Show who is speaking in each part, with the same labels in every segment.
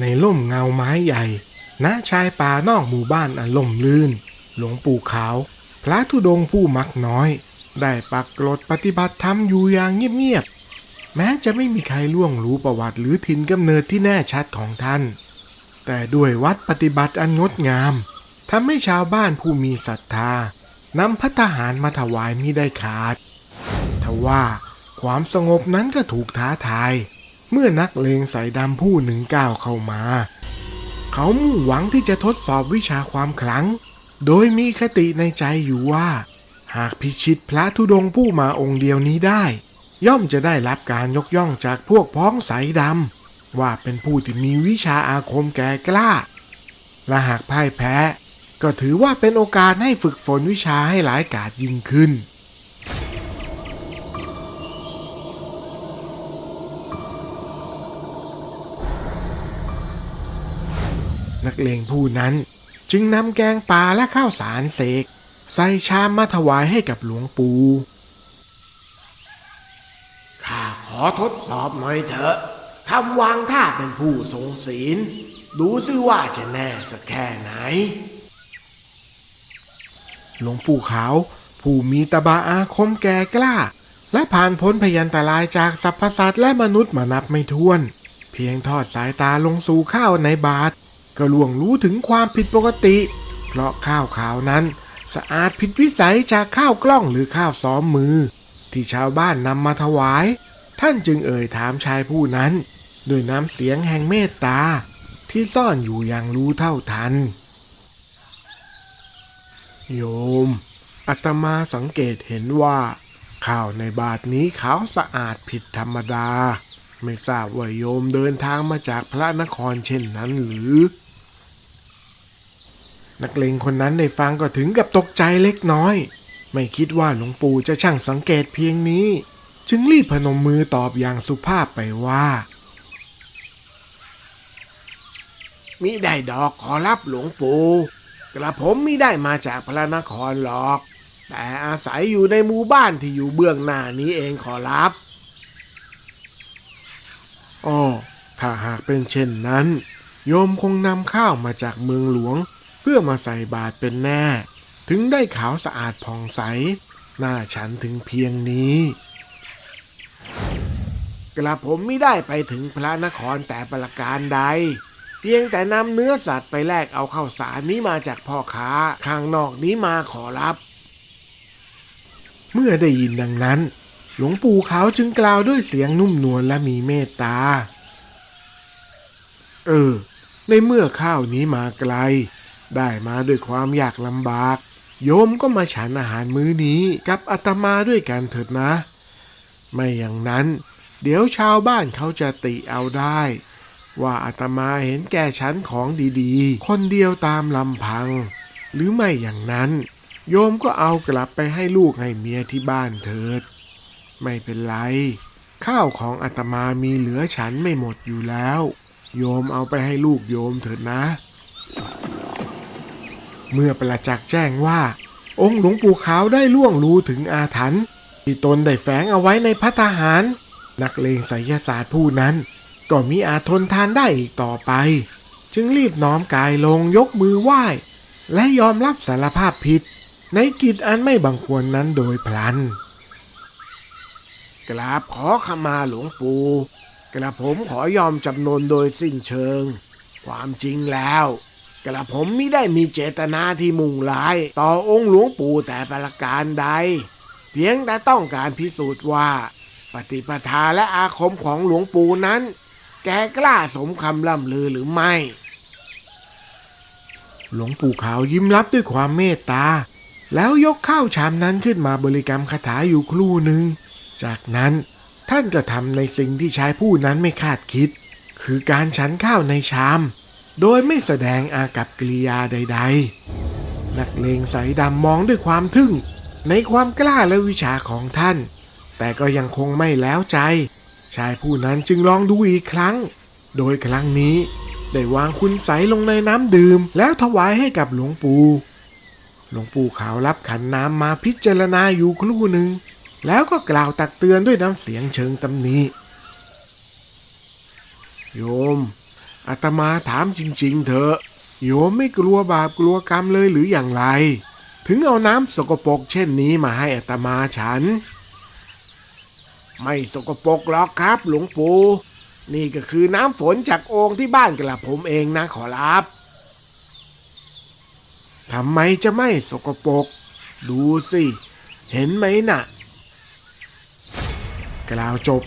Speaker 1: ในร่มเงาไม้ใหญ่ณชายป่านอกหมู่บ้านอันล่มลื่น หลวงปู่ขาว พระธุดงค์ผู้มักน้อย ได้ปักกรดปฏิบัติธรรมอยู่อย่างเงียบๆ แม้จะไม่มีใครล่วงรู้ประวัติหรือถิ่นกำเนิดที่แน่ชัดของท่าน แต่ด้วยวัดปฏิบัติอันงดงามทำให้ชาวบ้านผู้มีศรัทธานำพัฒหารมาถวายมิได้ขาด ทว่าความสงบนั้นก็ถูกท้าทาย เมื่อนักเลงสายดำผู้หนึ่งก้าวเข้ามา เขามุ่งหวังที่จะทดสอบวิชาความขลัง โดยมีคติในใจอยู่ว่า หากพิชิตพระธุดงค์ผู้มาองค์เดียวนี้ได้ ย่อมจะได้รับการยกย่องจากพวกพ้องสายดำว่าเป็นผู้ที่มีวิชาอาคมแก่กล้า และหากพ่ายแพ้ ก็ถือว่าเป็นโอกาสให้ฝึกฝนวิชาให้หลายกาจยิ่งขึ้น นักเลงผู้นั้น จึงนำแกงปลาและข้าวสารเสก ใส่ชามมาถวายให้กับหลวงปู่ข้าขอทดสอบหน่อยเถอะทำวางท่าเป็นผู้ทรงศีล ดูซิว่าจะแน่สักแค่ไหน หลวงปู่ขาว ผู้มีตบะอาคมแก่กล้า และผ่านพ้นพยันตรายจากสรรพสัตว์และมนุษย์มานับไม่ถ้วน เพียงทอดสายตาลงสู่ข้าวในบาตร ก็ล่วงรู้ถึงความผิดปกติ เพราะข้าวขาวนั้น สะอาดผิดวิสัยจากข้าวกล้องหรือข้าวซ้อมมือ ที่ชาวบ้านนำมาถวาย ท่านจึงเอ่ยถามชายผู้นั้นด้วยน้ำเสียงแห่งเมตตา ที่ซ่อนอยู่อย่างรู้เท่าทัน โยมอาตมาสังเกตเห็นว่า ข้าวในบาทนี้ขาวสะอาดผิดธรรมดา ไม่ทราบว่าโยมเดินทางมาจากพระนครเช่นนั้นหรือ นักเลงคนนั้นได้ฟังก็ถึงกับตกใจเล็กน้อย ไม่คิดว่าหลวงปู่จะช่างสังเกตเพียงนี้ จึงรีบพนมมือตอบอย่างสุภาพไปว่ามิได้ดอกขอรับหลวงปู่กระผมมิได้มาจากพระนครหรอก แต่อาศัยอยู่ในหมู่บ้านที่อยู่เบื้องหน้านี้เองขอรับอ้อถ้าหากเป็นเช่นนั้น โยมคงนำข้าวมาจากเมืองหลวง เพื่อมาใส่บาตรเป็นแน่ ถึงได้ขาวสะอาดผ่องใส หน้าฉันถึงเพียงนี้ กระผมไม่ได้ไปถึงพระนครแต่ประการใด เพียงแต่นำเนื้อสัตว์ไปแลกเอาข้าวสารนี้มาจากพ่อค้าข้างนอกนี้มาขอรับ เมื่อได้ยินดังนั้น หลวงปู่ขาวจึงกล่าวด้วยเสียงนุ่มนวลและมีเมตตา เออ ในเมื่อข้าวนี้มาไกล ได้มาด้วยความยากลำบาก โยมก็มาฉันอาหารมื้อนี้กับอาตมาด้วยกันเถิดนะ ไม่อย่างนั้น เดี๋ยวชาวบ้านเขาจะติเอาได้ ว่าอาตมาเห็นแก่ชั้นของดีๆ คนเดียวตามลำพัง หรือไม่อย่างนั้น โยมก็เอากลับไปให้ลูกให้เมียที่บ้านเถิด ไม่เป็นไร ข้าวของอาตมามีเหลือฉันไม่หมดอยู่แล้ว โยมเอาไปให้ลูกโยมเถิดนะ เมื่อประจักษ์แจ้งว่า องค์หลวงปู่ขาวได้ล่วงรู้ถึงอาถรรพ์ที่ตนได้แฝงเอาไว้ในพัตหาร นักเลงไสยศาสตร์ผู้นั้น ก็มีอาจทนทานได้อีกต่อไป จึงรีบน้อมกายลงยกมือไหว้ และยอมรับสารภาพผิด ในกิจอันไม่บังควรนั้นโดยพลัน กราบขอขมาหลวงปู่กระผมขอยอมจำนนโดยสิ้นเชิง ความจริงแล้ว กระผมไม่ได้มีเจตนาที่มุ่งร้าย ต่อองค์หลวงปู่แต่ประการใด เพียงแต่ต้องการพิสูจน์ว่า ปฏิปทาและอาคมของหลวงปู่นั้น แกกล้าสมคำล่ำลือหรือไม่ หลวงปู่ขาวยิ้มรับด้วยความเมตตา แล้วยกข้าวชามนั้นขึ้นมาบริกรรมคาถาอยู่ครู่หนึ่ง จากนั้นท่านก็ทำในสิ่งที่ชายผู้นั้นไม่คาดคิด คือการฉันข้าวในชาม โดยไม่แสดงอากับกิริยาใด ๆ นักเลงสายดำมองด้วยความทึ่ง ในความกล้าและวิชาของท่าน แต่ก็ยังคงไม่แล้วใจ ชายผู้นั้นจึงลองดูอีกครั้ง โดยครั้งนี้ ได้วางคุณใสลงในน้ำดื่ม แล้วถวายให้กับหลวงปู่หลวงปู่ขาวรับขันน้ำมาพิจารณาอยู่ครู่หนึ่ง แล้วก็กล่าวตักเตือนด้วยน้ำเสียงเชิงตำหนิโยม อาตมาถามจริง ๆ เถอะโยมไม่กลัวบาปกลัวกรรมเลยหรืออย่างไร ถึงเอาน้ำสกปรกเช่นนี้มาให้อาตมาฉัน ไม่สกปรกหรอกครับ หลวงปู่นี่ก็คือน้ำฝนจากโอ่งที่บ้านกระผมเองนะขอรับทำไมจะไม่สกปรกดูสิ เห็นไหมน่ะ กล่าวจบ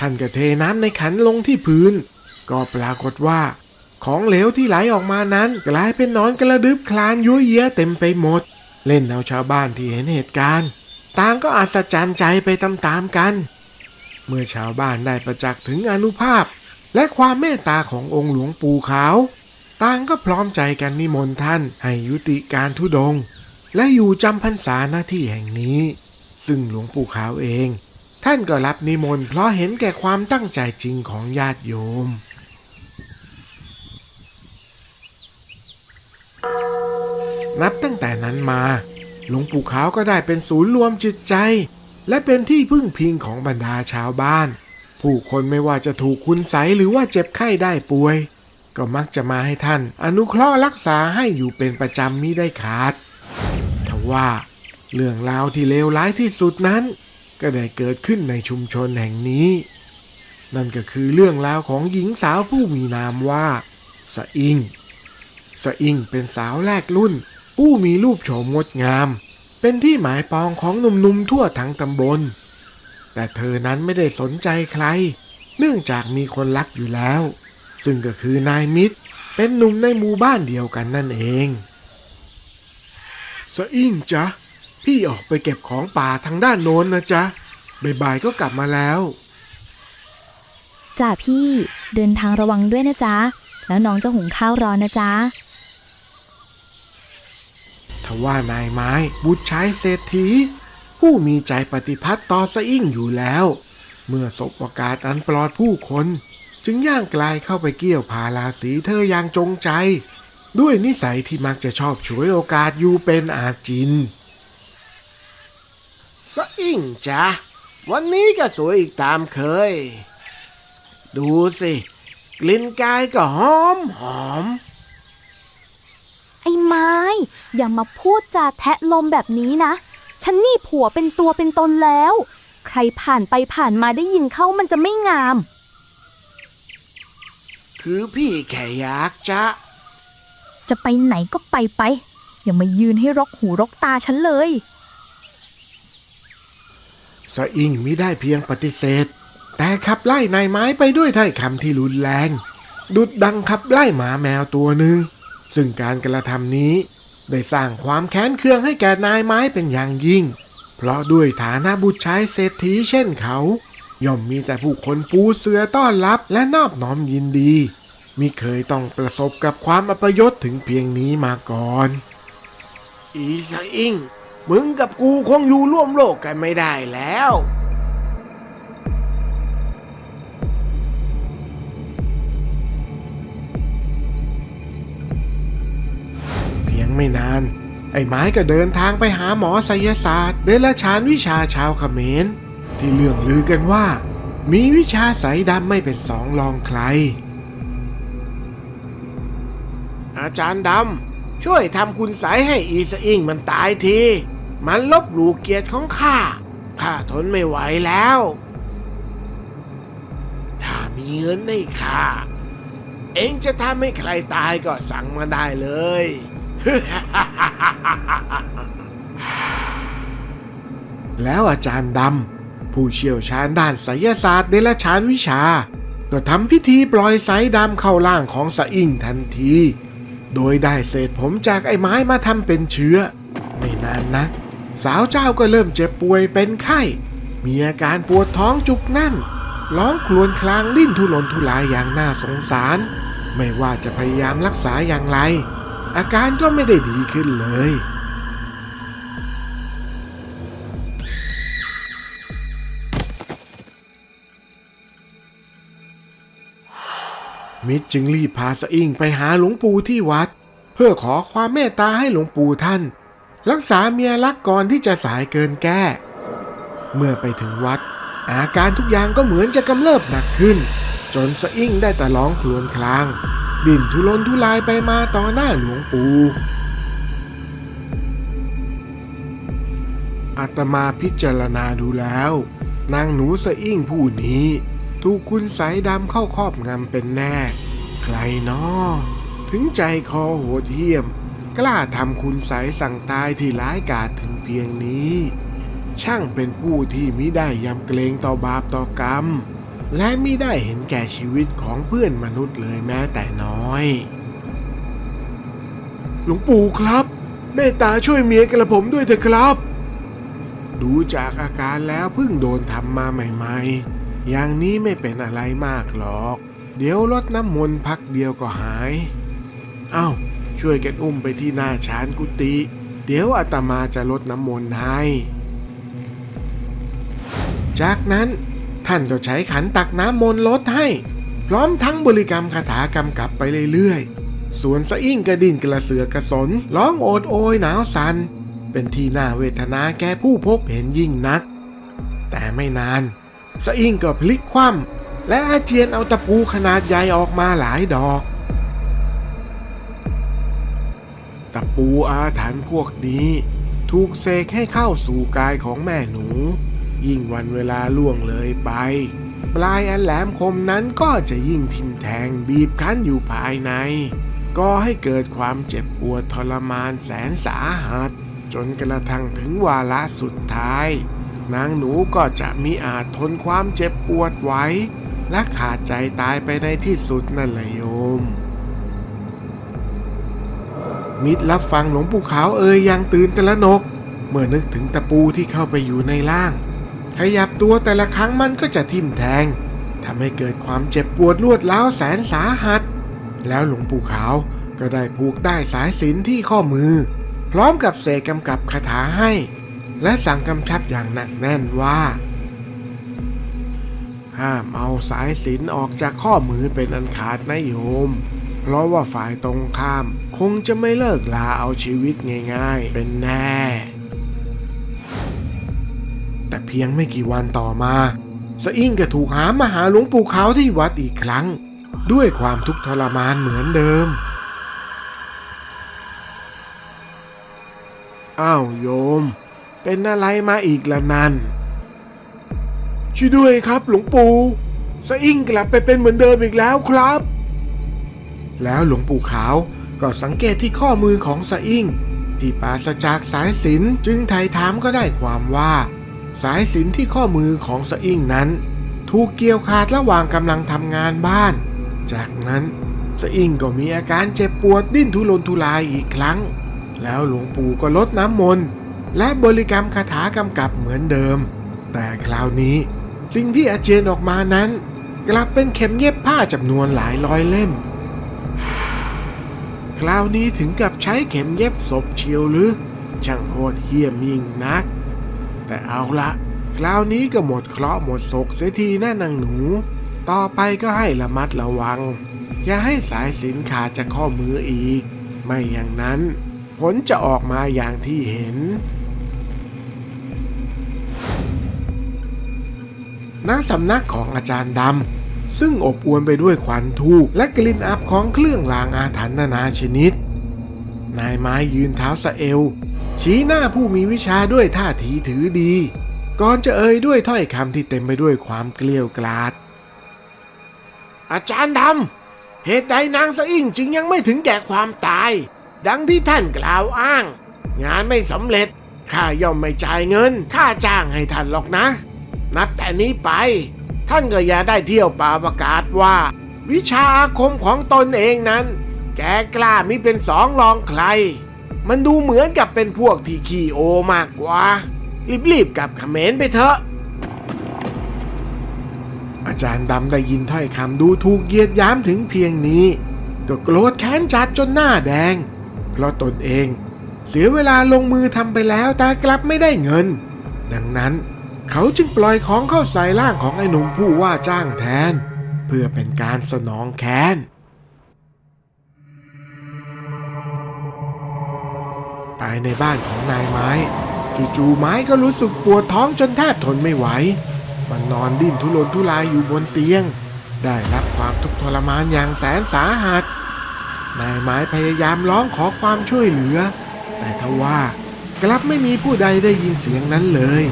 Speaker 1: ท่านก็เทน้ำในขันลงที่พื้น ก็ปรากฏว่า ของเหลวที่ไหลออกมานั้นกลายเป็นนอนกระดึบคลานยั่วเยียเต็มไปหมด เล่นเอาชาวบ้านที่เห็นเหตุการณ์ต่างก็อัศจรรย์ใจไปตามๆกัน เมื่อชาวบ้านได้ประจักษ์ถึงอนุภาพ และความเมตตาขององค์หลวงปู่ขาวต่างก็พร้อมใจกันนิมนต์ท่านให้ยุติการทุดง และอยู่จำพรรษาหน้าที่แห่งนี้ ซึ่งหลวงปู่ขาวเอง ท่านก็รับนิมนต์เพราะเห็นแก่ความตั้งใจจริงของญาติโยม นับตั้งแต่นั้นมา หลวงปู่ขาวก็ได้เป็นศูนย์รวมจิตใจ และเป็นที่พึ่งพิงของบรรดาชาวบ้าน ผู้คนไม่ว่าจะถูกคุณไสหรือว่าเจ็บไข้ได้ป่วย ก็มักจะมาให้ท่าน อนุเคราะห์รักษาให้อยู่เป็นประจำมิได้ขาดทว่าเรื่องราวที่เลวร้ายที่สุดนั้น ก็ได้เกิดขึ้นในชุมชนแห่งนี้ นั่นก็คือเรื่องราวของหญิงสาวผู้มีนามว่าสะอิงสะอิงเป็นสาวแรกรุ่น ผู้มีรูปโฉมงดงาม เป็นที่หมายปองของหนุ่มๆทั่วทั้งตำบล แต่เธอนั้นไม่ได้สนใจใคร เนื่องจากมีคนรักอยู่แล้ว ซึ่งก็คือนายมิตร เป็นหนุ่มในหมู่บ้านเดียวกันนั่นเองสะอิงจ๊ะ พี่ออกไปเก็บของป่าทางด้านโน้นนะจ๊ะบ่ายๆก็กลับมาแล้ว
Speaker 2: จ้าพี่เดินทางระวังด้วยนะจ๊ะ แล้วน้องจะหุงข้าวรอนะจ๊ะ
Speaker 1: ว่านายไม้ บุตรชายเศรษฐี ผู้มีใจปฏิพัติต่อสะอิ่งอยู่แล้ว เมื่อสบโอกาสอันปลอดผู้คน จึงย่างกลายเข้าไปเกี่ยวพาราสีเธออย่างจงใจ ด้วยนิสัยที่มักจะชอบฉวยโอกาสอยู่เป็นอาจินสะอิ่งจ้ะวันนี้ก็สวยอีกตามเคย ดูสิ กลิ่นกายก็หอมหอม
Speaker 2: ไอ้ไม้ อย่ามาพูดจาแทะลมแบบนี้นะ ฉันนี่ผัวเป็นตัวเป็นตนแล้ว ใครผ่านไปผ่านมาได้ยินเข้ามันจะไม่งาม
Speaker 1: คือพี่แค่อยากจะ
Speaker 2: จะไปไหนก็ไปไป อย่ามายืนให้รกหูรกตาฉันเลย
Speaker 1: สะอิงมิได้เพียงปฏิเสธ แต่ขับไล่นายไม้ไปด้วยถ้อยคำที่รุนแรง ดุดดังขับไล่หมาแมวตัวหนึ่ง ซึ่งการกระทำนี้ ได้สร้างความแค้นเคืองให้แก่นายไม้เป็นอย่างยิ่ง เพราะด้วยฐานะบุตรชายเศรษฐีเช่นเขา ย่อมมีแต่ผู้คนปูเสือต้อนรับและนอบน้อมยินดีมิเคยต้องประสบกับความอัปยศถึงเพียงนี้มาก่อน อีสะอิงมึงกับกูคงอยู่ร่วมโลกกันไม่ได้แล้ว ไม่นาน ไอ้ไม้ก็เดินทางไปหาหมอไสยศาสตร์เดลชานวิชาชาวเขมร ที่เรื่องลือกันว่า มีวิชาสายดำไม่เป็นสองรองใคร อาจารย์ดำช่วยทำคุณสายให้อีสอิงมันตายที มันลบหลู่เกียรติของข้าข้าทนไม่ไหวแล้ว ถ้ามีเงินให้ข้าเองจะทำให้ใครตายก็สั่งมาได้เลย แล้วอาจารย์ดำผู้เชี่ยวชาญด้านไสยศาสตร์เดลชานวิชา ก็ทำพิธีปล่อยสายดำเข้าร่างของสะอิ่งทันที โดยได้เศษผมจากไอ้ไม้มาทำเป็นเชื้อ ไม่นานนักสาวเจ้าก็เริ่มเจ็บป่วยเป็นไข้ มีอาการปวดท้องจุกแน่น ร้องครวญคลางลิ้นทุรนทุรายอย่างน่าสงสาร ไม่ว่าจะพยายามรักษาอย่างไร อาการก็ไม่ได้ดีขึ้นเลย มิตรจึงรีบพาสะอิ่งไปหาหลวงปู่ที่วัด เพื่อขอความเมตตาให้หลวงปู่ท่าน รักษาเมียรักก่อนที่จะสายเกินแก้ เมื่อไปถึงวัด อาการทุกอย่างก็เหมือนจะกำเริบหนักขึ้น จนสะอิ่งได้แต่ร้องครวญคราง ดิ้นทุรนทุรายไปมาต่อหน้าหลวงปู่อาตมาพิจารณาดูแล้ว นางหนูสะอิ่งผู้นี้ ถูกคุณสายดำเข้าครอบงำเป็นแน่ ใครนอถึงใจคอโหดเหี้ยม กล้าทำคุณสายสั่งตายที่ร้ายกาจถึงเพียงนี้ ช่างเป็นผู้ที่มิได้ยำเกรงต่อบาปต่อกรรม และไมิได้เห็นแก่ชีวิตของเพื่อนมนุษย์เลยแม้แต่น้อย หลวงปู่ครับเมตตาช่วยเมียกระผมด้วยเถอะครับ ดูจากอาการแล้วเพิ่งโดนทำมาใหม่ ๆ อย่างนี้ไม่เป็นอะไรมากหรอก เดี๋ยวลดน้ำมนต์พักเดียวก็หาย เอ้า ช่วยกันอุ้มไปที่หน้าชานกุฏิเดี๋ยวอาตมาจะลดน้ำมนต์ให้ จากนั้น ท่านก็ใช้ขันตักน้ำมนต์ลดให้ พร้อมทั้งบริกรรมคาถากำกับไปเรื่อยๆ ส่วนสะอิ่งกระดิ่นกระเสือกระสนร้องโอดโอยหนาวสั่นเป็นที่น่าเวทนาแก่ผู้พบเห็นยิ่งนัก แต่ไม่นานสะอิ่งก็พลิกคว่ำและอาเจียนเอาตะปูขนาดใหญ่ออกมาหลายดอกตะปูอาถรรพ์พวกนี้ ถูกเสกให้เข้าสู่กายของแม่หนู ยิ่งวันเวลาล่วงเลยไป ปลายอันแหลมคมนั้นก็จะยิ่งทิ่มแทงบีบคั้นอยู่ภายใน ก็ให้เกิดความเจ็บปวดทรมานแสนสาหัส จนกระทั่งถึงวาระสุดท้าย นางหนูก็จะมีอาจทนความเจ็บปวดไว้ และขาดใจตายไปในที่สุดนั่นแหละโยมมิตรรับฟังหลวงปู่ขาวเอ่ยยังตื่นต่ละนก เมื่อนึกถึงตะปูที่เข้าไปอยู่ในร่าง ขยับตัวแต่ละครั้งมันก็จะทิ่มแทงทำให้เกิดความเจ็บปวดรวดร้าวแสนสาหัส แล้วหลวงปู่ขาวก็ได้ผูกได้สายสินที่ข้อมือ พร้อมกับเสกกำกับคาถาให้ และสั่งกำชับอย่างหนักแน่นว่า ห้ามเอาสายสินออกจากข้อมือเป็นอันขาดนะโยม เพราะว่าฝ่ายตรงข้าม คงจะไม่เลิกลาเอาชีวิตง่าย ๆ เป็นแน่ แต่เพียงไม่กี่วันต่อมาสอิ่งก็ถูกหามาหาหลวงปู่ขาวที่วัดอีกครั้ง ด้วยความทุกข์ทรมานเหมือนเดิม อ้าวโยม เป็นอะไรมาอีกละนันช่วยด้วยครับหลวงปู่สอิ่งกลับไปเป็นเหมือนเดิมอีกแล้วครับ แล้วหลวงปู่ขาวก็สังเกตที่ข้อมือของสอิ่งที่ปราศจากสายสินจึงไถ่ถามก็ได้ความว่า สายสินที่ข้อมือของสะอิ่งนั้น ถูกเกี่ยวขาดระหว่างกำลังทำงานบ้าน จากนั้นสะอิ่งก็มีอาการเจ็บปวดดิ้นทุรนทุรายอีกครั้ง แล้วหลวงปู่ก็ลดน้ำมนต์และบริกรรมคาถากำกับเหมือนเดิม แต่คราวนี้สิ่งที่อาเจียนออกมานั้น กลับเป็นเข็มเย็บผ้าจำนวนหลายร้อยเล่ม คราวนี้ถึงกับใช้เข็มเย็บศพเชียวหรือช่างโหดเหี้ยมยิ่งนัก แต่เอาละคราวนี้ก็หมดเคราะห์หมดโศกเสียทีนะนางหนู ต่อไปก็ให้ระมัดระวัง อย่าให้สายสินขาดจากข้อมืออีก ไม่อย่างนั้น ผลจะออกมาอย่างที่เห็นณสำนักของอาจารย์ดำ ซึ่งอบอวลไปด้วยควันทูบและกลิ่นอับของเครื่องรางอาถรรพ์นานาชนิด นายไม้ยืนเท้าสะเอว ชี้หน้าผู้มีวิชาด้วยท่าทีถือดี ก่อนจะเอ่ยด้วยถ้อยคำที่เต็มไปด้วยความเกลียวกราด อาจารย์ดำเหตุใดนางสะอิ่งจึงยังไม่ถึงแก่ความตาย ดังที่ท่านกล่าวอ้าง งานไม่สำเร็จข้าย่อมไม่จ่ายเงินค่าจ้างให้ท่านหรอกนะ นับแต่นี้ไป ท่านก็อย่าได้เที่ยวป่าประกาศว่า วิชาอาคมของตนเองนั้น แกกล้ามิเป็นสองรองใคร มันดูเหมือนกับเป็นพวกที่ขี้โอมากกว่า รีบๆกลับเขมรไปเถอะ อาจารย์ดำได้ยินถ้อยคำดูถูกเยียดย้ำถึงเพียงนี้ ก็โกรธแค้นจัดจนหน้าแดง เพราะตนเองเสียเวลาลงมือทำไปแล้วแต่กลับไม่ได้เงิน ดังนั้นเขาจึงปล่อยของเข้าใส่ร่างของไอ้หนุ่มผู้ว่าจ้างแทน เพื่อเป็นการสนองแค้น ภายในบ้านของนายไม้ จู่ๆไม้ก็รู้สึกปวดท้องจนแทบทนไม่ไหว มันนอนดิ้นทุรนทุรายอยู่บนเตียง ได้รับความทุกข์ทรมานอย่างแสนสาหัส นายไม้พยายามร้องขอความช่วยเหลือ แต่ทว่ากลับไม่มีผู้ใดได้ยินเสียงนั้นเลย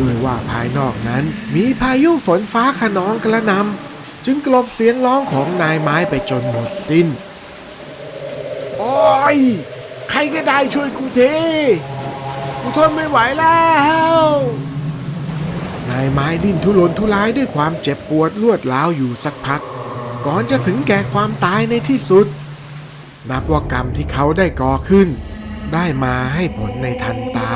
Speaker 1: ด้วยว่าภายนอกนั้นมีพายุฝนฟ้าขนองกระนำจึงกลบเสียงร้องของนายไม้ไปจนหมดสิ้น โอ้ย ใครก็ได้ช่วยกูทีกูทนไม่ไหวแล้วนายไม้ดิ้นทุรนทุรายด้วยความเจ็บปวดรวดร้าวอยู่สักพัก ก่อนจะถึงแก่ความตายในที่สุด นับว่ากรรมที่เขาได้ก่อขึ้น ได้มาให้ผลในทันตา